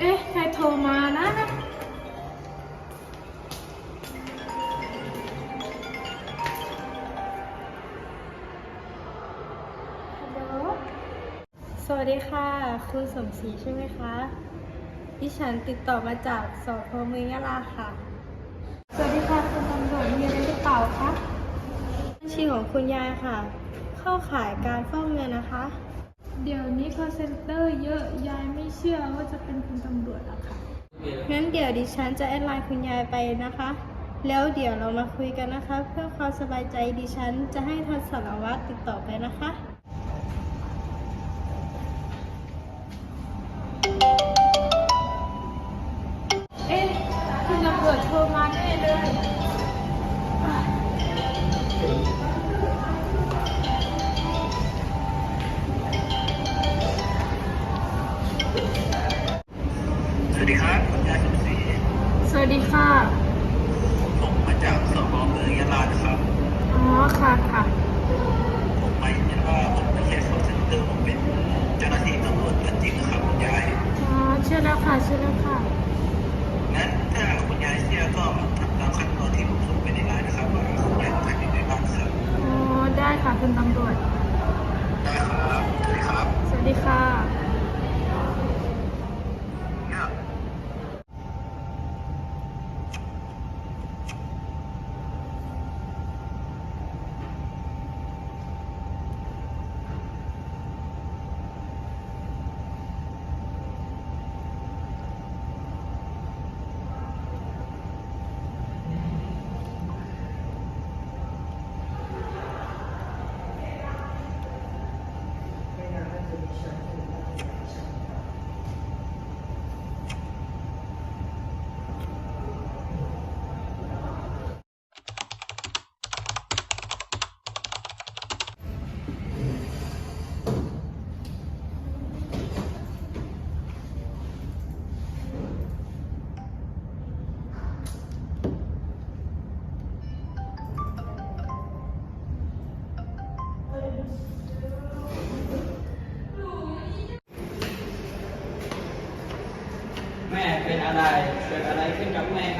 เอ๊ะ ใครโทรมานะ สวัสดีค่ะคุณสมศรีใช่ไหมคะ ดิฉันติดต่อมาจากสพเมืองยะลาค่ะ สวัสดีค่ะคุณตำรวจมีอะไรหรือเปล่าคะชื่อของคุณยายค่ะ เข้าขายการฟอกเงินนะคะ เดี๋ยวนี้ call center เยอะยายไม่เชื่อว่าจะเป็นคุณตำรวจอะค่ะ งั้นเดี๋ยวดิฉันจะแอดไลน์คุณยายไปนะคะ แล้วเดี๋ยวเรามาคุยกันนะคะ เพื่อความสบายใจดิฉันจะให้ท่านสารวัตรติดต่อไปนะคะ เอ๊ะคุณตำรวจโทรมาแน่เลย ดีครับคุณยายสมศรีสวัสดีค่ะ ผมมาจากสพเมืองยะลานะครับ อ๋อ ค่ะค่ะ ผมไม่เห็นว่าผมไม่ใช่คอลเซ็นเตอร์ผมเป็นเจ้าหน้าที่ตำรวจตัวจริงนะครับคุณยาย อ๋อ เชื่อแล้วค่ะ เชื่อแล้วค่ะ งั้นถ้าคุณยายเชื่อก็ทำตามขั้นตอนที่ผมส่งไปในไลน์นะครับว่าคุณยายต้องทำยังไงบ้างครับ อ๋อ ได้ค่ะคุณตำรวจ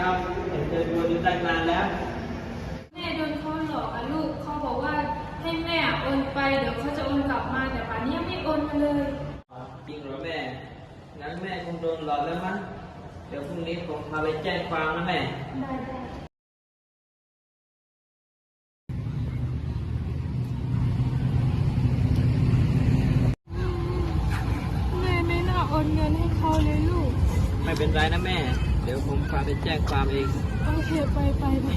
กับแม่ครับเห็นเดินวนอยู่ตั้งนานแล้ว แม่โดนเขาหลอกอะลูกเขาบอกว่าให้แม่โอนไปเดี๋ยวเขาจะโอนกลับมาแต่ป่านนี้ยังไม่โอนมาเลยจริงเหรอแม่ งั้นแม่คงโดนหลอกแล้วมั้ง เดี๋ยวพรุ่งนี้ผมพาไปแจ้งความนะแม่ ได้ได้แม่ไม่น่าโอนเงินให้เขาเลยลูก ไม่เป็นไรนะแม่เดี๋ยวผมพาไปแจ้งความเอง โอเค ไปไปไป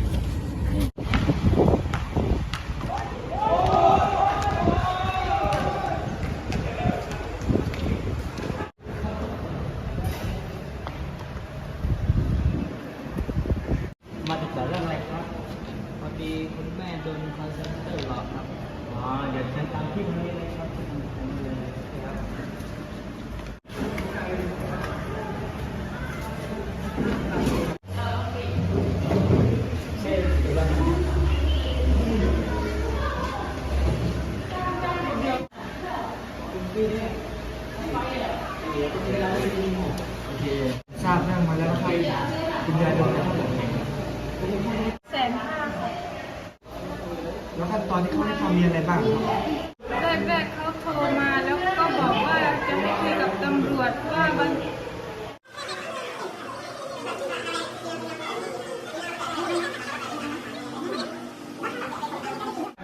มาติดต่อเรื่องอะไรครับพอดีคุณแม่โดนคอนเซนเตอร์หลอกครับ อ๋อ เดี๋ยวฉันตามที่นี้เลยครับที่ผมเลยครับ ทราบเรื่องมาแล้วครับคุณยายโดนกระทำแบบไหนแสนห้าค่ะแล้วขั้นตอนที่เขาให้ทำมีอะไรบ้างครับแรกๆเขาโทรมาแล้วก็บอกว่าจะให้คุยกับตำรวจว่าบาง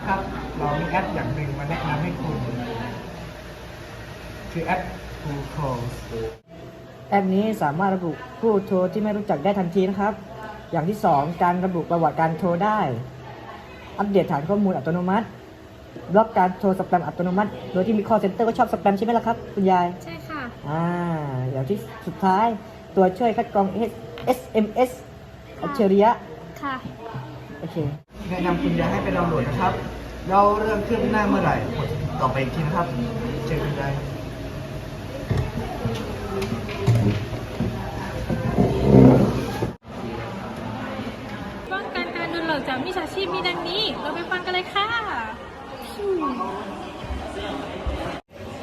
ครับ เรามีแอปอย่างหนึ่งมาแนะนำให้คุณ คือแอป Google Calls แอปนี้สามารถระบุผู้โทรที่ไม่รู้จักได้ทันทีนะครับ อย่างที่ 2 การระบุประวัติการโทรได้ อัปเดตฐานข้อมูลอัตโนมัติ บล็อกการโทรสแปมอัตโนมัติ โดยที่มี call center ก็ชอบสแปมใช่ไหมล่ะครับ คุณยาย ใช่ค่ะ อ่า อย่างที่สุดท้ายตัวช่วยคัดกรอง SMS อัจฉริยะ ค่ะ โอเค แนะนำคุณยายให้ไปดาวน์โหลดนะครับ เราเริ่มเครื่องหน้าเมื่อไหร่กดต่อไปอีกทีนะครับ เจอคุณยา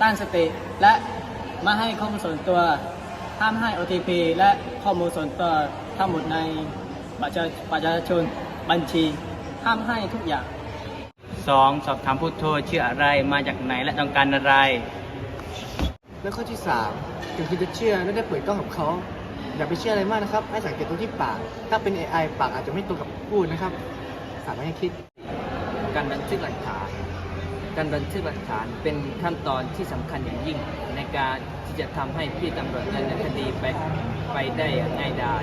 ตั้งสติและไม่ให้ข้อมูลส่วนตัว ห้ามให้ OTP และข้อมูลส่วนตัวทั้งหมดในบัตรประชาชนบัญชี ห้ามให้ทุกอย่าง 2. สอบถามผู้โทรชื่ออะไรมาจากไหนและต้องการอะไร และข้อที่3ถึงคุณจะเชื่อและได้เปิดกล้องกับเขาอย่าไปเชื่ออะไรมากนะครับให้สังเกตตรงที่ปาก ถ้าเป็น AI ปากอาจจะไม่ตรงกับพูดนะครับสามารถให้คิด การบันทึกหลักฐาน การบันทึกหลักฐานเป็นขั้นตอนที่สำคัญอย่างยิ่ง ในการที่จะทำให้พี่ตำรวจดำเนินคดีไปไปได้อย่างง่ายดาย